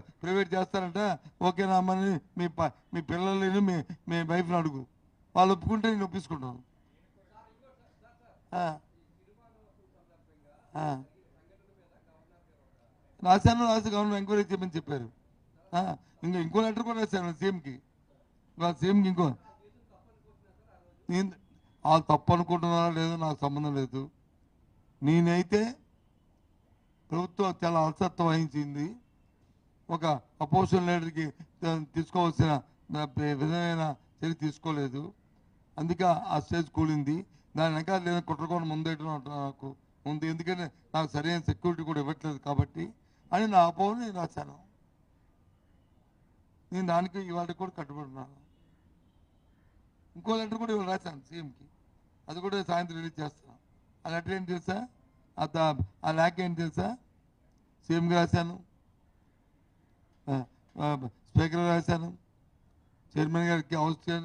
Private చేస్తారంట. ఓకేనా అమ్మని మీ ప- మీ పిల్లల్ని మీ మీ వైఫ్ని అడుగు. వాళ్ళు ఒప్పుకుంటే నేను ఒప్పించుకుంటాను. రాశాను రాసి గవర్నమెంట్ ఎంక్వైరీ చేయమని చెప్పారు. ఇంకా ఇంకో లెటర్ కూడా రాశాను సీఎంకి. సీఎంకి ఇంకో. నేను వాళ్ళు తప్పు అనుకుంటున్నారా లేదో నాకు సంబంధం లేదు. నేనైతే ప్రభుత్వం చాలా అలసత్వం వహించింది. ఒక అపోజిషన్ లీడర్కి తీసుకోవాల్సిన విధమైన చర్య తీసుకోలేదు. అందుకే ఆ స్టేజ్ కూలింది. దాని వెనకాల లేదా కుట్రకోణ ముందేయడం నాకు ఉంది. ఎందుకంటే నాకు సరైన సెక్యూరిటీ కూడా ఇవ్వట్లేదు కాబట్టి అని నా అపోహను నేను రాశాను. నేను దానికి ఇవాళ కూడా కట్టుబడున్నాను. ఇంకో లెటర్ కూడా ఇవాళ రాశాను సీఎంకి. అది కూడా సాయంత్రం రిలీజ్ చేస్తాను. ఆ లెటర్ ఏం తెలుసా? ఆ ఆ లేఖ ఏం తెలుసా? సీఎంకి రాశాను. స్పీకర్ రాశాను చైర్మన్ గారికి అవసరం